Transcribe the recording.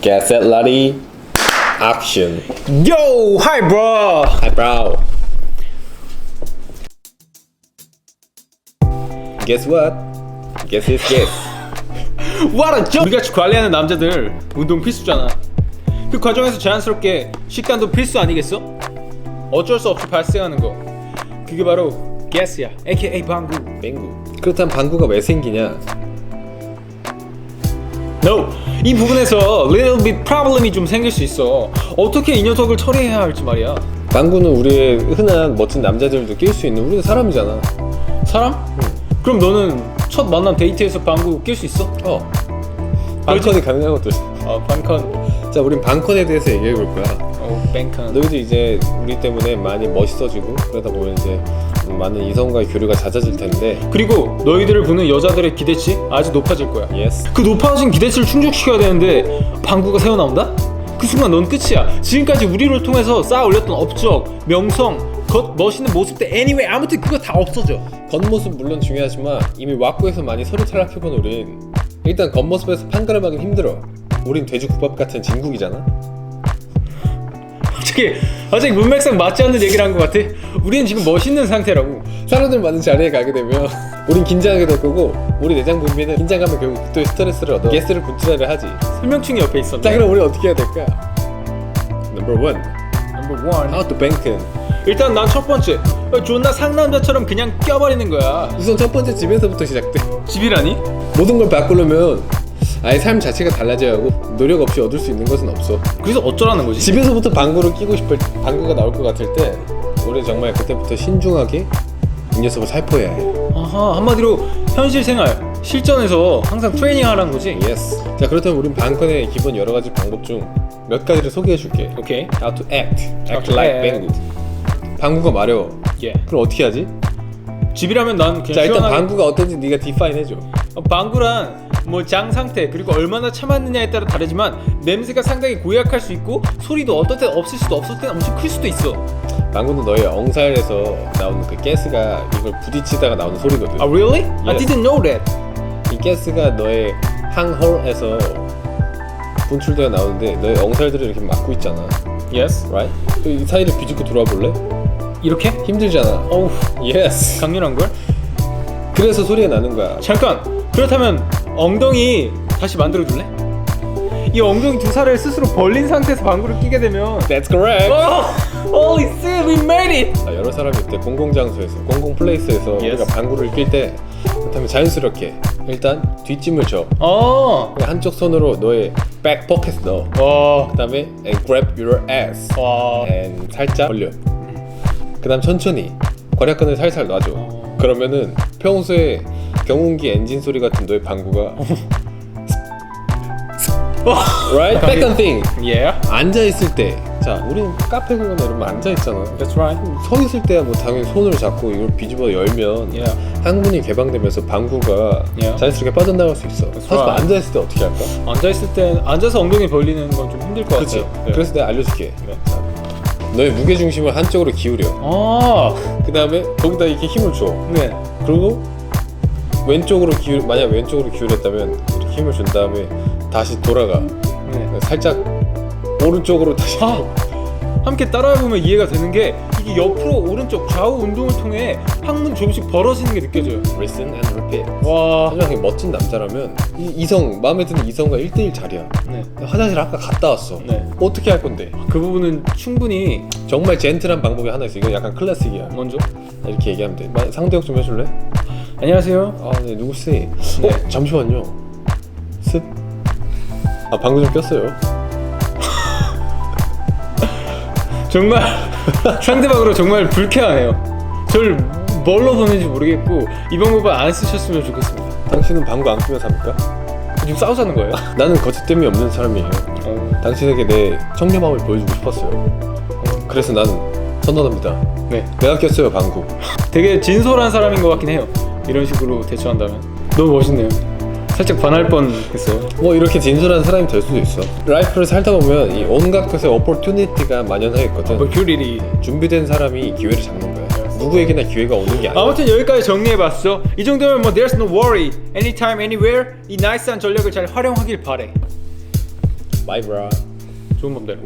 Get set, ready, action. Yo, hi bro. Hi, bro. Guess what? Guess is guess. What a joke. 우리같이 관리하는 남자들 운동 필수잖아. 그 과정에서 자연스럽게 식단도 필수 아니겠어? 어쩔 수 없이 발생하는 거. 그게 바로 가스야, aka 방구. 맹구. 그렇다면 방구가 왜 생기냐? No, 이 부분에서 little bit problem이 좀 생길 수 있어. 어떻게 이 녀석을 처리해야 할지 말이야. 방구는 우리의 흔한 멋진 남자들도 낄 수 있는 우리는 사람이잖아. 사람? 그럼 너는 첫 만남 데이트에서 방구 낄 수 있어? 어. 것도. 있어. 어, 방컨. 자, 우린 방컨에 대해서 얘기해 볼 거야. 어, 뱅컨. 너희도 이제 우리 때문에 많이 멋있어지고 그러다 보면 이제 많은 이성과의 교류가 잦아질 텐데. 그리고 너희들을 보는 여자들의 기대치 아주 높아질 거야. 예스. 그 높아진 기대치를 충족시켜야 되는데 방구가 새어 나온다? 그 순간 넌 끝이야. 지금까지 우리를 통해서 쌓아 올렸던 업적, 명성, 겉 멋있는 모습들 anyway 아무튼 그거 다 없어져. 겉모습 물론 중요하지만 이미 왁구에서 많이 서류 탈락해본 우린 일단 겉모습에서 판가름하기 힘들어. 우린 돼지국밥 같은 진국이잖아. 갑자기 갑자기 문맥상 맞지 않는 얘기를 한 것 같아. 우리는 지금 멋있는 상태라고. 사람들 많은 자리에 가게 되면 우린 긴장하게 될 거고 우리 내장 분비는 긴장감에 결국 극도의 스트레스를 얻어 가스를 분출하려 하지. 설명충이 옆에 있었네. 자 그럼 우리 어떻게 해야 될까? Number one, Number one. how to bank. 일단 난 첫 번째 어, 존나 상남자처럼 그냥 껴버리는 거야. 우선 첫 번째 집에서부터 시작돼. 집이라니? 모든 걸 바꾸려면 아예 삶 자체가 달라져야 하고 노력 없이 얻을 수 있는 것은 없어. 그래서 어쩌라는 거지? 집에서부터 방구를 끼고 싶을 방구가 나올 것 같을 때 우리 정말 그때부터 신중하게 이 녀석을 살포해야 해. 아하 한마디로 현실 생활 실전에서 항상 트레이닝 하라는 거지. 예스. 자 그렇다면 우린 방컨의 기본 여러 가지 방법 중 몇 가지를 소개해 줄게. 오케이. How to act, How act to like act. 방구. 방구가 마려워. 예. 그럼 어떻게 하지? 집이라면 난 그냥 자 일단 시원하게 방구가 어떤지 네가 디파인 해줘. 어, 방구란 뭐 장 상태 그리고 얼마나 참았느냐에 따라 다르지만 냄새가 상당히 고약할 수 있고 소리도 어떨 때 없을 수도 없을 때 엄청 클 수도 있어. 방구는 너의 엉살에서 나오는 그 가스가 이걸 부딪히다가 나오는 소리거든. 아 really? I Yes. didn't know that. 이 가스가 너의 항홀에서 분출되어 나오는데 너의 엉살들을 이렇게 막고 있잖아. Yes. right? 그이 사이를 비집고 돌아와 볼래? 이렇게? 힘들잖아. 어우 예스. 강렬한 걸? 그래서 소리가 나는 거야. 잠깐 그렇다면 엉덩이 다시 만들어 줄래? 이 엉덩이 두 살을 스스로 벌린 상태에서 방구를 끼게 되면 That's correct. Oh, holy shit, we made it! 자, 여러 사람이 있대 공공 장소에서 공공 플레이스에서. 우리가 방구를 낄 때 그렇다면 자연스럽게 일단 뒷짐을 져 어, 그냥 한쪽 손으로 너의 백 포켓에 넣어 와, 그다음에 and grab your ass 와, and 살짝 벌려 그다음 천천히 괄약근을 살살 놔줘 어. 그러면은 평소에 경운기 엔진 소리 같은 너의 방구가 right? back on thing yeah, 앉아 있을 때, 자, 우리는 카페 공간에 이러면 앉아 있잖아. that's right. 서 있을 때야 뭐 당연히 손을 잡고 이걸 뒤집어 열면 Yeah. 항문이 개방되면서 방구가 Yeah. 자연스럽게 빠져나갈 수 있어. 하지만 right. 앉아 있을 때 어떻게 할까? 앉아 있을 때 앉아서 엉덩이 벌리는 건 좀 힘들 것 그렇지. 같아요. 네. 그래서 내가 알려줄게. 네. 너의 무게 중심을 한쪽으로 기울여. 아, 그 다음에 거기다 이렇게 힘을 줘. 네. 그리고 왼쪽으로 기울, 만약 왼쪽으로 기울였다면 이렇게 힘을 준 다음에 다시 돌아가. 네. 살짝 오른쪽으로 다시. 아, 함께 따라해보면 이해가 되는 게 이게 옆으로 오른쪽 좌우 운동을 통해 항문 조금씩 벌어지는 게 느껴져요. Listen and repeat. 와, 그게 멋진 남자라면 이 이성 마음에 드는 이성과 1대1 자리야 네. 화장실 아까 갔다 왔어 네. 어떻게 할 건데 그 부분은 충분히 정말 젠틀한 방법이 하나 있어 이건 약간 클래식이야 먼저 이렇게 얘기하면 돼 마- 상대역 좀 해줄래? 안녕하세요. 아 네 누구세요? 네. 어 잠시만요 습? 아 방금 좀 꼈어요 정말 상대방으로 정말 불쾌하네요. 저를 뭘로 보는지 모르겠고 이 방법을 안 쓰셨으면 좋겠습니다. 당신은 방구 안 끼면 삽니까? 지금 싸우자는 거예요? 나는 거짓됨이 없는 사람이에요 어, 당신에게 내 청렴함을 보여주고 싶었어요 그래서 난 선언합니다 네. 내가 꼈어요 방구 되게 진솔한 사람인 것 같긴 해요. 이런 식으로 대처한다면 너무 멋있네요. 살짝 반할 뻔했어요. 뭐 이렇게 진솔한 사람이 될 수도 있어. 라이프를 살다 보면 이 온갖 것의 오퍼튜니티가 만연해 있거든. 뭐 큐리리. 준비된 사람이 기회를 잡는 거야. 누구에게나 기회가 오는 게 아니야. 아무튼 여기까지 정리해봤어. 이 정도면 뭐 there's no worry, anytime, anywhere 이 나이스한 전략을 잘 활용하길 바래. Bye bro 좋은 밤 되고